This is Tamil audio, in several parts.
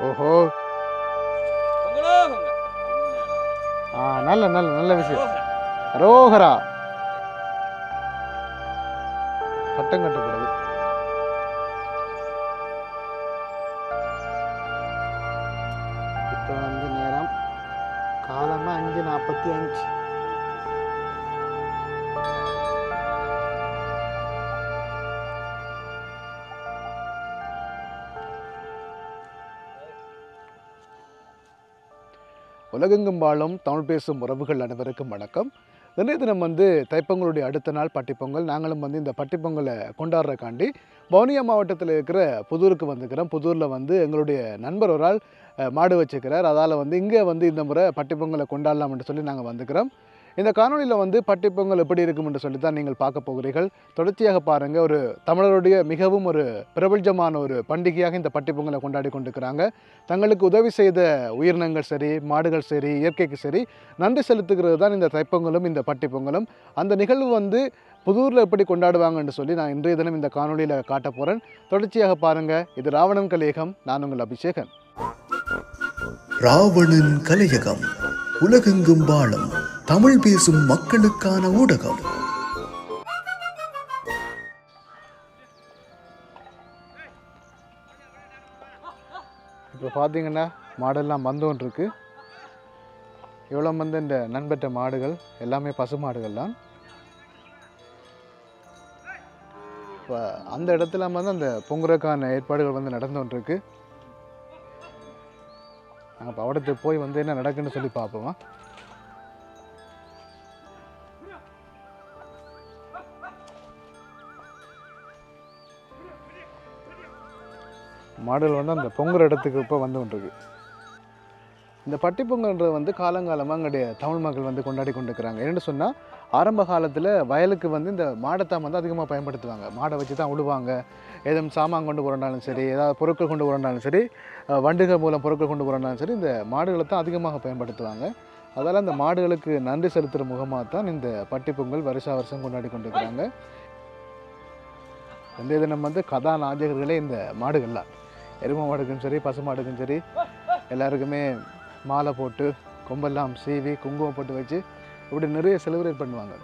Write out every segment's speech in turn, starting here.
ஓஹோ. ஆ நல்ல நல்ல நல்ல விஷயம். ரோஹரா. ரோஹரா. பட்டம் கட்டப்படுது இப்போ வந்து நேரம் காலமாக அஞ்சு நாற்பத்தி அஞ்சு. உலகெங்கும் வாழும் தமிழ் பேசும் உறவுகள் அனைவருக்கும் வணக்கம். இன்றைய தினம் வந்து தைப்பொங்கலுடைய அடுத்த நாள் பட்டிப்பொங்கல். நாங்களும் வந்து இந்த பட்டிப்பொங்கலை கொண்டாடுறக்காண்டி வவுனியா மாவட்டத்தில் இருக்கிற புதூருக்கு வந்துக்கிறோம் புதூரில் வந்து எங்களுடைய நண்பர் ஒரு ஆள் மாடு வச்சுக்கிறார் அதால் வந்து இங்கே வந்து இந்த முறை பட்டிப்பொங்கலை கொண்டாடலாம்னு சொல்லி நாங்கள் வந்துக்கிறோம் இந்த காணொலியில் வந்து பட்டிப்பொங்கல் எப்படி இருக்கும் என்று சொல்லி தான் நீங்கள் பார்க்க போகிறீர்கள். தொடர்ச்சியாக பாருங்கள் ஒரு தமிழருடைய மிகவும் ஒரு பிரபஞ்சமான ஒரு பண்டிகையாக இந்த பட்டிப்பொங்கலை கொண்டாடி கொண்டிருக்கிறாங்க. தங்களுக்கு உதவி செய்த உயிரினங்கள் சரி மாடுகள் சரி இயற்கைக்கு சரி நன்றி செலுத்துகிறது தான் இந்த தைப்பொங்கலும் இந்த பட்டிப்பொங்கலும். அந்த நிகழ்வு வந்து புதூரில் எப்படி கொண்டாடுவாங்கன்னு சொல்லி நான் இன்றைய தினம் இந்த காணொலியில் காட்ட போகிறேன் தொடர்ச்சியாக பாருங்கள் இது ராவணன் கலையகம் நான் உங்கள் அபிஷேகன். ராவணன் கலையகம் உலகெங்கும் வாழும் தமிழ் பேசும் மக்களுக்கான ஊடகம். இப்போ பார்த்தீங்கன்னா மாடெல்லாம் வந்துன்னு இருக்கு இவ்வளோ வந்து இந்த நண்பற்ற மாடுகள் எல்லாமே பசு மாடுகள் தான். இப்போ அந்த இடத்துல வந்து அந்த பொங்குறக்கான ஏற்பாடுகள் வந்து நடந்துகிட்டுருக்கு நாங்கள் இப்போ அவடத்துக்கு போய் வந்து என்ன நடக்குன்னு சொல்லி பார்ப்போமா? மாடுகள் வந்து அந்த பொங்குற இடத்துக்கு இப்போ வந்து கொண்டிருக்கு. இந்த பட்டி பொங்கல்ன்றது வந்து காலங்காலமாக எங்களுடைய தமிழ் மக்கள் வந்து கொண்டாடி கொண்டிருக்கிறாங்க. என்னென்னு சொன்னால் ஆரம்ப காலத்தில் வயலுக்கு வந்து இந்த மாடைத்தான் வந்து அதிகமாக பயன்படுத்துவாங்க. மாடை வச்சு தான் உழுவாங்க. ஏதும் சாமான் கொண்டு போகிறனாலும் சரி ஏதாவது பொருட்கள் கொண்டு போகிறனாலும் சரி வண்டுகள் மூலம் பொருட்கள் கொண்டு போகிறனாலும் சரி இந்த மாடுகளை தான் அதிகமாக பயன்படுத்துவாங்க. அதால் அந்த மாடுகளுக்கு நன்றி செலுத்துகிற முகமாக தான் இந்த பட்டி பொங்கல் வருஷா வருஷம் கொண்டாடி கொண்டிருக்கிறாங்க. இந்த தினம் வந்து கதாநாயகர்களே இந்த மாடுகள்லாம் எருமை மாடுக்கும் சரி பசு மாடுக்கும் சரி எல்லாருக்குமே மாலை போட்டு கொம்பெல்லாம் சீவி குங்குமம் போட்டு வச்சு இப்படி நிறைய செலிப்ரேட் பண்ணுவாங்க.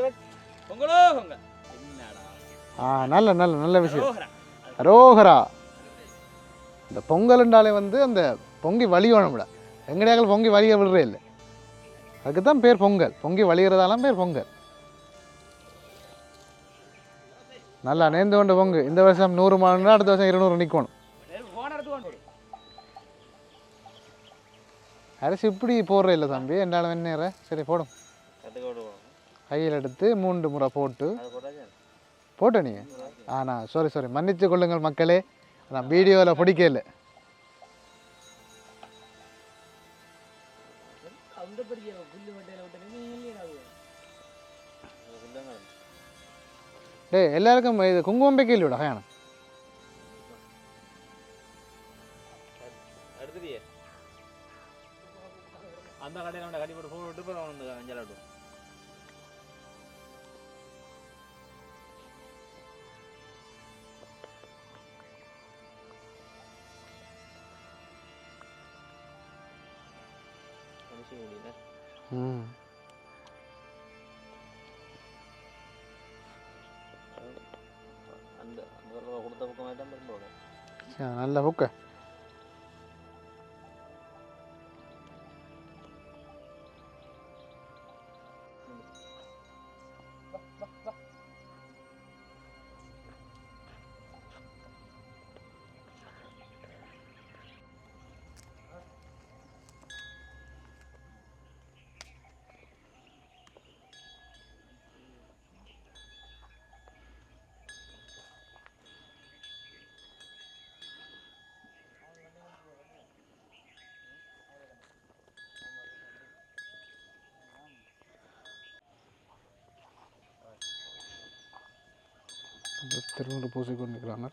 வெட்டு. பொங்கலோ பொங்கல். என்னடா? ஆ நல்ல நல்ல நல்ல விஷயம். ரோஹரா. இந்த பொங்கல்ன்றாலே வந்து அந்த பொங்கி வலியோணும்ல எங்கடையாக்கள் பொங்கி வலிய விடுறே இல்லை. அதுக்கு தான் பேர் பொங்கல். பொங்கி வலிகிறதாலாம் பேர் பொங்கல். நல்லா நேர்ந்து கொண்டு பொங்கு. இந்த வருஷம் நூறு மாடுனா அடுத்த வருஷம் இருநூறு நிற்கணும் அரிசி இப்படி போடுற இல்லை தம்பி. என்னால் வெந்நேர. சரி போடும். கையில் எடுத்து மூன்று முறை போட்டு. போட்ட போட்டாச்சு. ஆ நீ சாரி சாரி மன்னித்து கொள்ளுங்கள் மக்களே. நான் வீடியோவில் பிடிக்கல. டேய் எல்லாருக்கும் இது குங்குமம் வைக்க இல்லையோட கல்யாணம் எடுத்துட்டியே? அந்த கடையில அவனை கட்டி போட்டு phone விட்டு அப்புறம் அவன் வந்து அஞ்சல் ஆட்டும். மனுஷன் முடியல. ம் அந்த தடவை கொடுத்த பக்கம் தான் திரும்ப சரி, நல்ல புக்க திருநூறு பூசிக்கொண்டு இருக்கிறாங்க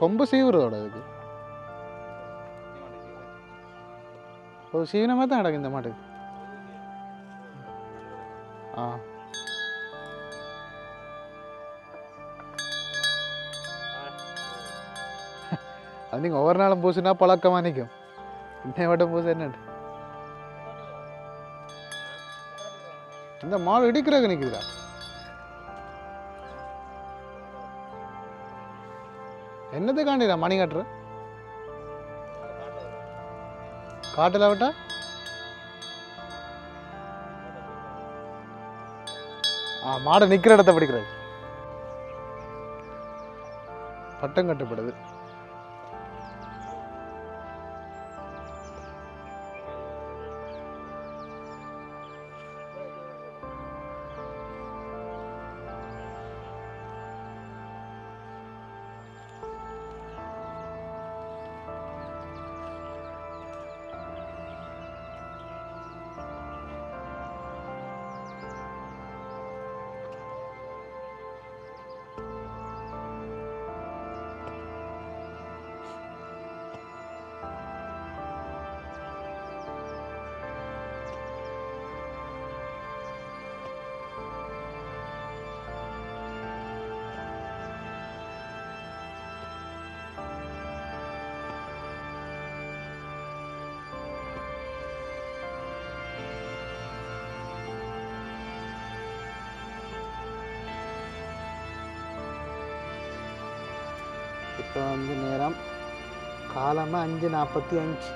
கொம்பு சீவுறதோட அதுக்கு. ஒரு சீவனமாக தான் கிடக்கு இந்த மாட்டுக்கு. ஆ. அது நீங்கள் ஒவ்வொரு நாளும் பூசினா பழக்கமாக நிற்கும் இன்னும் வட்டம் பூசு என்ன? இந்த மாடு இடிக்கிறதுக்கு நிற்குதுடா என்னத்துக்காண்டிடா மணி கட்டுற காட்டில் விட்டா? ஆ மாடு நிற்கிற இடத்த பிடிக்கிறது. பட்டம் கட்டப்படுது. இப்போ வந்து நேரம் காலமாக அஞ்சு நாற்பத்தி அஞ்சு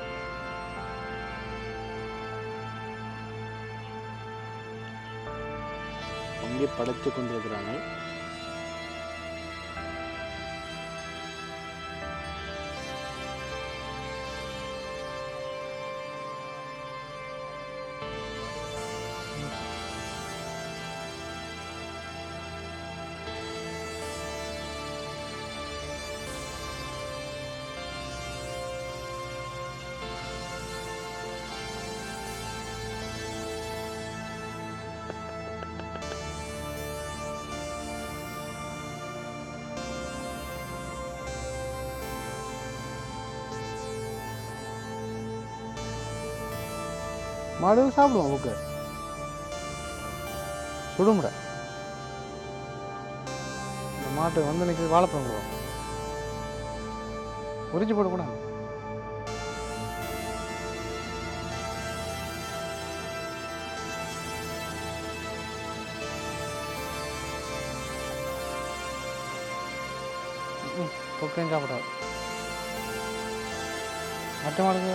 இங்கே படைத்து கொண்டிருக்கிறாங்க மாடு சாப்பிடுவோம் ஓகே சுடுமுட இந்த மாட்டு வந்து நிற்கிறது வாழைப்பழம் கொடுவோம் உறிஞ்சி போடக்கூடாது கொக்கையும் சாப்பிடாது மற்ற மாடுங்க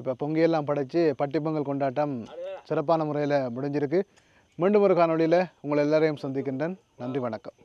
இப்போ பொங்கியெல்லாம் படைச்சு பட்டி பொங்கல் கொண்டாட்டம் சிறப்பான முறையில் முடிஞ்சிருக்கு. மீண்டும் ஒரு காணொளியில் உங்களை எல்லாரையும் சந்திக்கின்றேன். நன்றி வணக்கம்.